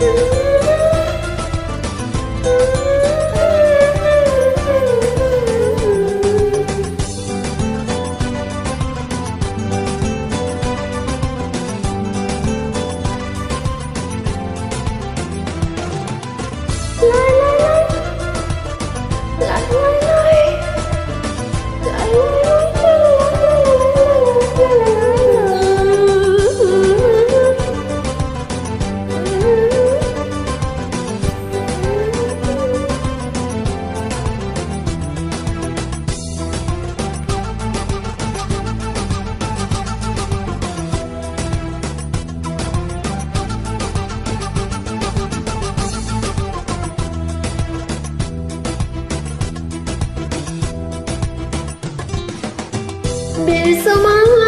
you. bir zaman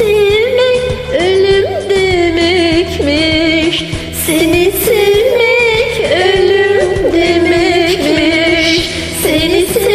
sevmek ölüm demekmiş. Seni sevmek ölüm demekmiş. Seni sevmek